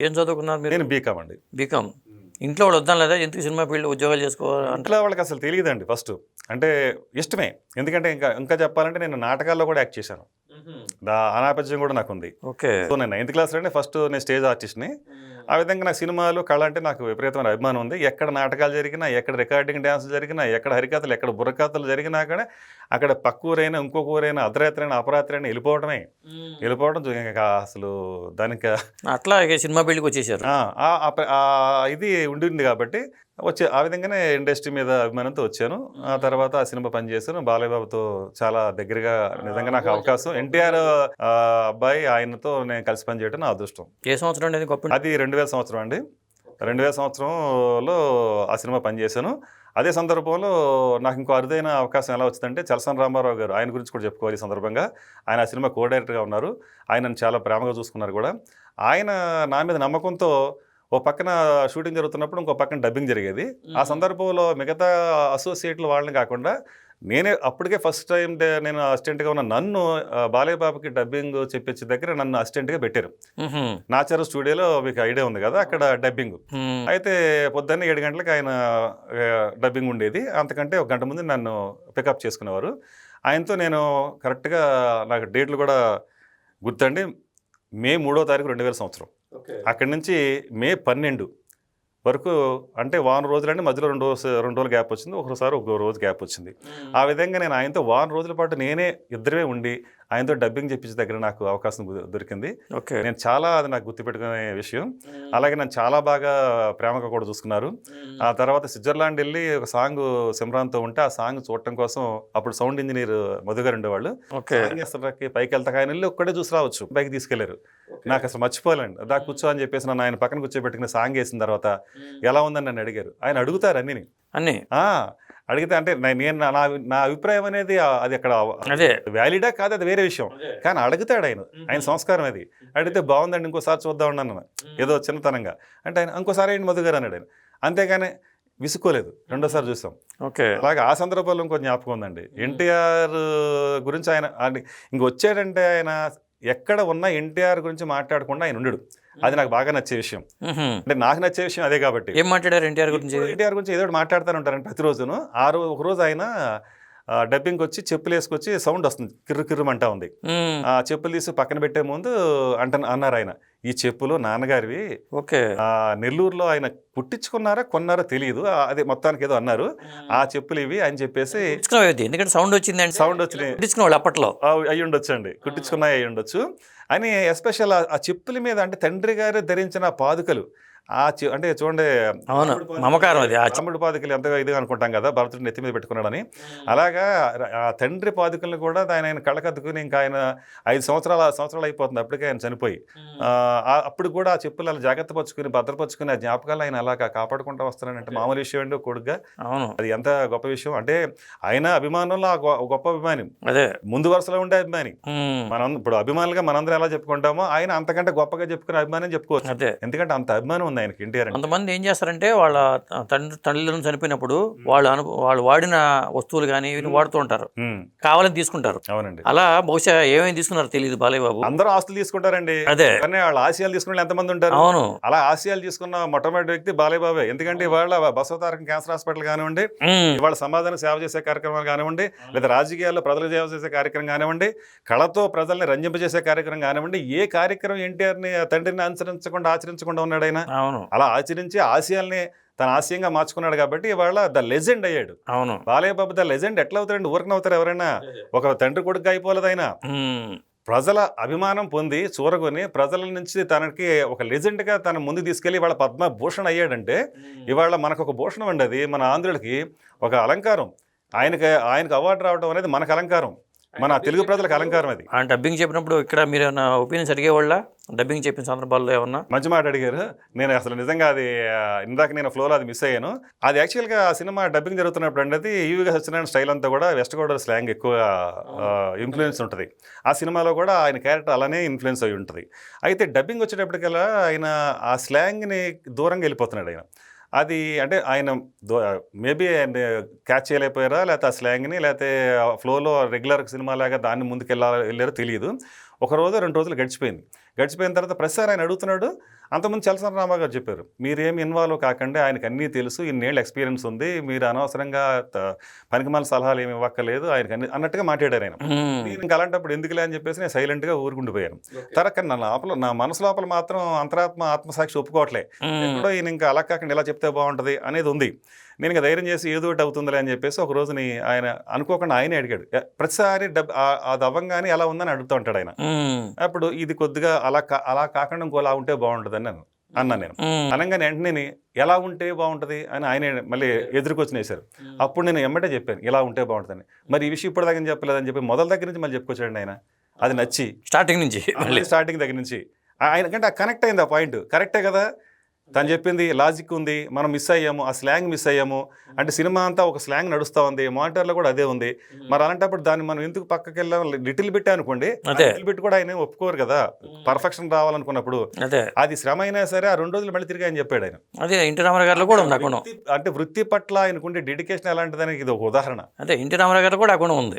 ఏం చదువుకున్నారు మీరు? నేను బీకామ్ అండి. బీకామ్ ఇంట్లో వాళ్ళు వద్దాం లేదా? ఎందుకు సినిమా ఫీల్డ్ ఉద్యోగాలు చేసుకోవాలి ఇంట్లో వాళ్ళకి అసలు తెలియదండి ఫస్ట్. అంటే ఇష్టమే. ఎందుకంటే ఇంకా ఇంకా చెప్పాలంటే నేను నాటకాల్లో కూడా యాక్ట్ చేశాను. దా అనాపత్యం కూడా నాకు ఉంది ఓకే. సో నేను నైన్త్ క్లాస్లోనే ఫస్ట్ నేను స్టేజ్ ఆర్టిస్ట్ని ఆ విధంగా నాకు సినిమాలు కళ అంటే నాకు విపరీతమైన అభిమానం ఉంది. ఎక్కడ నాటకాలు జరిగినా ఎక్కడ రికార్డింగ్ డ్యాన్స్ జరిగినా ఎక్కడ హరికథలు ఎక్కడ బుర్రకథలు జరిగినా కూడా అక్కడ పక్క ఊరైనా ఇంకొక ఊరైనా అర్ధరాత్రైనా అపరాత్రైనా వెళ్ళిపోవడమే. వెళ్ళిపోవడం అసలు దానికి అట్లా సినిమా ఫీల్డ్కి వచ్చేసారు ఆ, ఆ, ఆ ఆ ఇది ఉండింది కాబట్టి వచ్చే ఆ విధంగానే ఇండస్ట్రీ మీద అభిమానంతో వచ్చాను. ఆ తర్వాత ఆ సినిమా పనిచేశాను. బాలయ్య బాబుతో చాలా దగ్గరగా నిజంగా నాకు అవకాశం. ఎన్టీఆర్ అబ్బాయి ఆయనతో నేను కలిసి పనిచేయడం నా అదృష్టం. ఏ సంవత్సరం అనేది గొప్ప అది రెండు వేల సంవత్సరం అండి. రెండు వేల సంవత్సరంలో ఆ సినిమా పనిచేశాను. అదే సందర్భంలో నాకు ఇంకో అరుదైన అవకాశం ఎలా వచ్చిందంటే చలసాని రామారావు గారు ఆయన గురించి కూడా చెప్పుకోవాలి ఈ సందర్భంగా. ఆయన ఆ సినిమా కో డైరెక్టర్గా ఉన్నారు. ఆయన నన్ను చాలా ప్రేమగా చూసుకున్నారు కూడా. ఆయన నా మీద నమ్మకంతో ఓ పక్కన షూటింగ్ జరుగుతున్నప్పుడు ఇంకో పక్కన డబ్బింగ్ జరిగేది. ఆ సందర్భంలో మిగతా అసోసియేట్లు వాళ్ళని కాకుండా నేనే అప్పటికే ఫస్ట్ టైం నేను అసిస్టెంట్గా ఉన్న నన్ను ఆ, బాలయ్య బాబుకి డబ్బింగ్ చెప్పించే దగ్గర నన్ను అసిస్టెంట్గా పెట్టారు. నాచార స్టూడియోలో మీకు ఐడియా ఉంది కదా అక్కడ డబ్బింగ్. అయితే పొద్దున్న ఏడు గంటలకు ఆయన డబ్బింగ్ ఉండేది. అంతకంటే ఒక గంట ముందు నన్ను పికప్ చేసుకునేవారు. ఆయనతో నేను కరెక్ట్గా నాకు డేట్లు కూడా గుర్తండి. మే మూడో తారీఖు రెండు వేల సంవత్సరం. అక్కడి నుంచి మే పన్నెండు వరకు అంటే వారం రోజులండి మధ్యలో రెండు రోజు రెండు రోజులు గ్యాప్ వచ్చింది ఒకసారి ఒక రోజు గ్యాప్ వచ్చింది. ఆ విధంగా నేను ఆయనతో వారం రోజుల పాటు నేనే ఇద్దరమే ఉండి ఆయనతో డబ్బింగ్ చెప్పించే దగ్గర నాకు అవకాశం దొరికింది. ఓకే. నేను చాలా అది నాకు గుర్తుపెట్టుకునే విషయం. అలాగే నన్ను చాలా బాగా ప్రేమగా కూడా చూసుకున్నారు. ఆ తర్వాత స్విట్జర్లాండ్ వెళ్ళి ఒక సాంగ్ సిమ్రాన్తో ఉంటే ఆ సాంగ్ చూడటం కోసం అప్పుడు సౌండ్ ఇంజనీర్ మధు గారు ఉండేవాళ్ళు. పైకి వెళ్తాక ఆయన వెళ్ళి ఒక్కడే చూసి రావచ్చు పైకి తీసుకెళ్ళారు. నాకు అసలు మర్చిపోలేండి దా కూర్చో అని చెప్పేసి నన్ను ఆయన పక్కన కూర్చోబెట్టుకుని సాంగ్ వేసిన తర్వాత ఎలా ఉందని నన్ను అడిగారు. ఆయన అడుగుతారు అన్ని? అన్ని అడిగితే అంటే నేను నా- నా అభిప్రాయం అనేది అది అక్కడ అదే. వ్యాలిడా కాదు అది వేరే విషయం. కానీ అడుగుతాడు ఆయన. ఆయన సంస్కారం అది. అడిగితే బాగుందండి ఇంకోసారి చూద్దాం అన్నాను ఏదో చిన్నతనంగా. అంటే ఆయన ఇంకోసారి ఏంటి మధు గారు అన్నాడు ఆయన. అంతేగాని విసుకోలేదు రెండోసారి చూసాం. ఓకే. అలాగే ఆ సందర్భంలో ఇంకో జ్ఞాపకం ఉందండి. ఎన్టీఆర్ గురించి ఆయన ఆయన ఇంక వచ్చాడంటే ఆయన ఎక్కడ ఉన్నా ఎన్టీఆర్ గురించి మాట్లాడకుండా ఆయన ఉండడు. అది నాకు బాగా నచ్చే విషయం. అంటే నాకు నచ్చే విషయం అదే కాబట్టి. ఏం మాట్లాడారు ఎన్టీఆర్ గురించి? ఎన్టీఆర్ గురించి ఏదో ఒకటి మాట్లాడుతూనే ఉంటారండి ప్రతిరోజును. ఆ రోజు ఒక రోజు ఆయన డబ్బింగ్ వచ్చి చెప్పులు వేసుకొచ్చి సౌండ్ వస్తుంది. కిర్రు కిర్రుమంటా ఉంది. ఆ చెప్పులు తీసి పక్కన పెట్టే ముందు అంట అన్నారు ఆయన. ఈ చెప్పులు నాన్నగారివి. ఓకే. ఆ నెల్లూరులో ఆయన కుట్టించుకున్నారా కొన్నారా తెలియదు అదే మొత్తానికి ఏదో అన్నారు. ఆ చెప్పులు ఇవి అని చెప్పేసి ఎందుకంటే సౌండ్ వచ్చిందండి సౌండ్ కుట్టించుకున్న వాళ్ళు అప్పట్లో. ఆ, అయి ఉండొచ్చు అండి. కుట్టించుకున్నాయి అయి ఉండొచ్చు. అని ఎస్పెషల్ ఆ చెప్పుల మీద అంటే తండ్రి గారు ధరించిన పాదుకలు. ఆ చె- అంటే చూడండి అవును. మమకారం అది తమ్ముడు పాదుకలు ఎంతగా ఇదిగా అనుకుంటాం కదా భరతుడు నెత్తి మీద పెట్టుకున్నాడని. అలాగా ఆ తండ్రి పాదుకలను కూడా ఆయన ఆయన కళ్ళకద్దుకుని ఇంకా ఆయన ఐదు సంవత్సరాల సంవత్సరాలు అయిపోతుంది అప్పటికే ఆయన చనిపోయి. అప్పుడు కూడా ఆ చెప్పులు అలా జాగ్రత్త పరుచుకుని భద్రపరుచుకుని ఆ జ్ఞాపకాలు ఆయన అలాగా కాపాడుకుంటూ వస్తున్నాడంటే మామూలు విషయం అండి కొడుగ్గా. అవును. అది ఎంత గొప్ప విషయం అంటే ఆయన అభిమానంలో ఆ గొప్ప అభిమాని. అదే. ముందు వరుసలో ఉండే అభిమాని. మనం ఇప్పుడు అభిమానులుగా మనందరం ఎలా చెప్పుకుంటామో ఆయన అంతకంటే గొప్పగా చెప్పుకునే అభిమానం చెప్పుకోవచ్చు. ఎందుకంటే అంత అభిమానం ఉంది ఆయనకి ఎన్టీఆర్ కొంతమంది ఏం చేస్తారంటే వాళ్ళ తండ్రి తల్లిదండ్రులు చనిపోయినప్పుడు వాళ్ళు అను వాళ్ళు వాడిన వస్తువులు కానీ ఇవి వాడుతూ ఉంటారు. కావాలని తీసుకుంటారు. అవునండి. అలా బహుశా ఏమేమి తీసుకున్నారో తెలియదు బాలయ్య బాబు అందరూ ఆస్తులు తీసుకుంటారండి. అదే. కానీ వాళ్ళ ఆశయాలు తీసుకునే వాళ్ళు ఎంతమంది ఉంటారు? అవును. అలా ఆశయాలు తీసుకున్న మొట్టమొదటి వ్యక్తి బాలయ్య బాబే ఎందుకంటే ఇవాళ బసవతారకం క్యాన్సర్ హాస్పిటల్ కానివ్వండి. ఇవాళ సమాధానం సేవ చేసే కార్యక్రమాలు కానివ్వండి లేదా రాజకీయాల్లో ప్రజలకు సేవ చేసే కార్యక్రమం కానివ్వండి కళతో ప్రజల్ని రంజింపజేసే కార్యక్రమం కానివ్వండి ఏ కార్యక్రమం ఎన్టీఆర్ని తండ్రిని అనుసరించకుండా ఆచరించకుండా ఉన్నాడు ఆయన? అవును. అలా ఆచరించి ఆశయాల్ని తన ఆశయంగా మార్చుకున్నాడు కాబట్టి ఇవాళ ద లెజెండ్ అయ్యాడు. అవును. బాలయ్య బాబు ద లెజెండ్ ఎట్లా అవుతారండి ఊరికన అవుతారు ఎవరైనా ఒక తండ్రి కొడుకు అయిపోలేదు ఆయన మ్మ్. ప్రజల అభిమానం పొంది చూరగొని ప్రజల నుంచి తనకి ఒక లెజెండ్గా తన ముందు తీసుకెళ్ళి ఇవాళ పద్మభూషణ్ అయ్యాడంటే ఇవాళ మనకు ఒక భూషణం అండి అది. మన ఆంధ్రులకి ఒక అలంకారం. ఆయనకి ఆయనకు అవార్డు రావడం అనేది మనకు అలంకారం. మన తెలుగు ప్రజలకు అలంకారం అది. ఆ డబ్బింగ్ చెప్పినప్పుడు ఇక్కడ మీరు ఏమైనా ఒపీనియన్స్ అడిగేవాళ్ళ? డబ్బింగ్ చెప్పిన సందర్భాల్లో ఏమన్నా? మంచి మాట అడిగారు. నేను అసలు నిజంగా అది ఇందాక నేను ఫ్లోలో అది మిస్ అయ్యాను. అది యాక్చువల్గా ఆ సినిమా డబ్బింగ్ జరుగుతున్నప్పుడు అండి అది ఈవిగా సత్యనారాయణ స్టైల్ అంతా కూడా వెస్ట్ గోదావరి స్లాంగ్ ఎక్కువ ఇన్ఫ్లుయెన్స్ ఉంటుంది. ఆ సినిమాలో కూడా ఆయన క్యారెక్టర్ అలానే ఇన్ఫ్లుయెన్స్ అయి ఉంటుంది. అయితే డబ్బింగ్ వచ్చేటప్పటికల్లా ఆయన ఆ స్లాంగ్ని దూరంగా వెళ్ళిపోతున్నాడు ఆయన. అది అంటే ఆయన మేబీ ఆయన క్యాచ్ చేయలేకపోయారా? లేకపోతే ఆ స్లాంగ్ని లేకపోతే ఫ్లోలో రెగ్యులర్ సినిమా లాగా దాన్ని ముందుకు వెళ్ళాలి వెళ్ళారో తెలియదు ఒక రోజు రెండు రోజులు గడిచిపోయింది. గడిచిపోయిన తర్వాత ప్రసార్ ఆయన అడుగుతున్నాడు అంతకుముందు చలసన రామా గారు చెప్పారు మీరేం ఇన్వాల్వ్ కాకండి ఆయనకు అన్నీ తెలుసు ఇన్నేళ్ళు ఎక్స్పీరియన్స్ ఉంది మీరు అనవసరంగా పనికిమాల సలహాలు ఏమి ఇవ్వక్కలేదు ఆయనకు అన్ని అన్నట్టుగా మాట్లాడారు ఆయన. నేను ఇంకా అలాంటప్పుడు ఎందుకులే అని చెప్పేసి నేను సైలెంట్గా ఊరుకుండిపోయాను తర్వాత కానీ నా లోపల నా మనసు లోపల మాత్రం అంతరాత్మ ఆత్మసాక్షి ఒప్పుకోవట్లే. ఎక్కడో ఈయన ఇంకా అలా కాకుండా ఇలా చెప్తే బాగుంటుంది అనేది ఉంది. నేను ఇంకా ధైర్యం చేసి ఏదో ఒకటి అవుతుందిలే అని చెప్పేసి ఒక రోజుని ఆయన అనుకోకుండా ఆయనే అడిగాడు. ప్రతిసారి డబ్ ఆ- అది అవ్వంగానే ఎలా ఉందని అడుగుతూ ఉంటాడు ఆయన. అప్పుడు ఇది కొద్దిగా అలా కా- అలా కాకుండా ఇంకోలా ఉంటే బాగుంటుంది అని అన్నాను నేను. ఉమ్, అనగానే వెంటనే ఎలా ఉంటే బాగుంటుంది అని ఆయన మళ్ళీ ఎదురుకొచ్చినేసారు అప్పుడు నేను ఎమ్మటే చెప్పాను ఇలా ఉంటే బాగుంటుందని. మరి ఈ విషయం ఇప్పుడు దగ్గర చెప్పలేదని చెప్పి మొదల దగ్గర నుంచి మళ్ళీ చెప్పుకొచ్చాడు ఆయన. అది నచ్చి. స్టార్టింగ్ నుంచి స్టార్టింగ్ దగ్గర నుంచి. ఆ- ఆయనకంటే కనెక్ట్ అయింది ఆ పాయింట్ కరెక్టే కదా? తను చెప్పింది లాజిక్ ఉంది మనం మిస్ అయ్యాము ఆ స్లాంగ్ మిస్ అయ్యాము అంటే సినిమా అంతా ఒక స్లాంగ్ నడుస్తూ ఉంది మానిటర్లో కూడా అదే ఉంది. మరి అలాంటప్పుడు దాన్ని మనం ఎందుకు పక్కకి వెళ్ళాం లిటిల్ బిట్ అనుకోండి. లిటిల్ బిట్ కూడా ఆయన ఒప్పుకోరు కదా. పర్ఫెక్షన్ రావాలనుకున్నప్పుడు అదే. అది శ్రమ అయినా సరే ఆ రెండు రోజులు మళ్ళీ తిరిగి ఆయన చెప్పాడు ఆయన. అదే ఇంటి రామారావు కూడా ఉంది అంటే వృత్తి పట్ల ఆయనకుండే డెడికేషన్ ఎలాంటిదని ఇది ఒక ఉదాహరణ. అదే ఇంటి రామారావు గారిలో కూడా గుణం ఉంది.